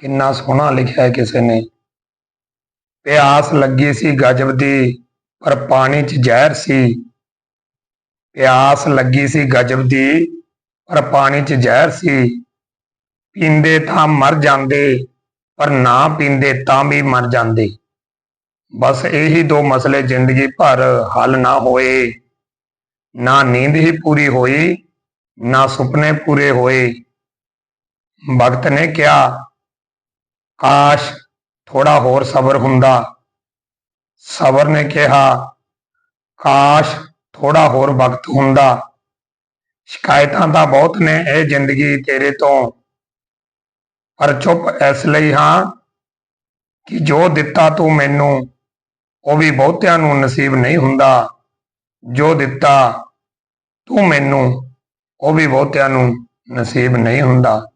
ਕਿੰਨਾ ਸੋਹਣਾ ਲਿਖਿਆ ਹੈ ਕਿਸੇ ਨੇ। ਪਿਆਸ ਲੱਗੀ ਸੀ ਗਜਬ ਦੀ, ਪਰ ਪਾਣੀ 'ਚ ਜ਼ਹਿਰ ਸੀ। ਪਿਆਸ ਲੱਗੀ ਸੀ ਗਜਬ ਦੀ, ਪਰ ਪਾਣੀ 'ਚ ਜ਼ਹਿਰ ਸੀ। ਪੀਂਦੇ ਤਾਂ ਮਰ ਜਾਂਦੇ, ਪਰ ਨਾ ਪੀਂਦੇ ਤਾਂ ਵੀ ਮਰ ਜਾਂਦੇ। ਬਸ ਇਹੀ ਦੋ ਮਸਲੇ ਜ਼ਿੰਦਗੀ ਭਰ ਹੱਲ ਨਾ ਹੋਏ। ਨਾ ਨੀਂਦ ਹੀ ਪੂਰੀ ਹੋਈ, ਨਾ ਸੁਪਨੇ ਪੂਰੇ ਹੋਏ। ਭਗਤ ਨੇ ਕਿਹਾ ਕਾਸ਼ ਥੋੜਾ ਹੋਰ ਸਬਰ ਹੁੰਦਾ। ਸਬਰ ਨੇ ਕਿਹਾ, ਕਾਸ਼ ਥੋੜਾ ਹੋਰ ਵਕਤ ਹੁੰਦਾ। ਸ਼ਿਕਾਇਤਾਂ ਤਾਂ ਬਹੁਤ ਨੇ ਇਹ ਜ਼ਿੰਦਗੀ ਤੇਰੇ ਤੋਂ। ਪਰ ਚੁੱਪ ਇਸ ਲਈ ਹਾਂ ਕਿ ਜੋ ਦਿੱਤਾ ਤੂੰ ਮੈਨੂੰ, ਉਹ ਵੀ ਬਹੁਤਿਆਂ ਨੂੰ ਨਸੀਬ ਨਹੀਂ ਹੁੰਦਾ। ਜੋ ਦਿੱਤਾ ਤੂੰ ਮੈਨੂੰ, ਉਹ ਵੀ ਬਹੁਤਿਆਂ ਨੂੰ ਨਸੀਬ ਨਹੀਂ ਹੁੰਦਾ।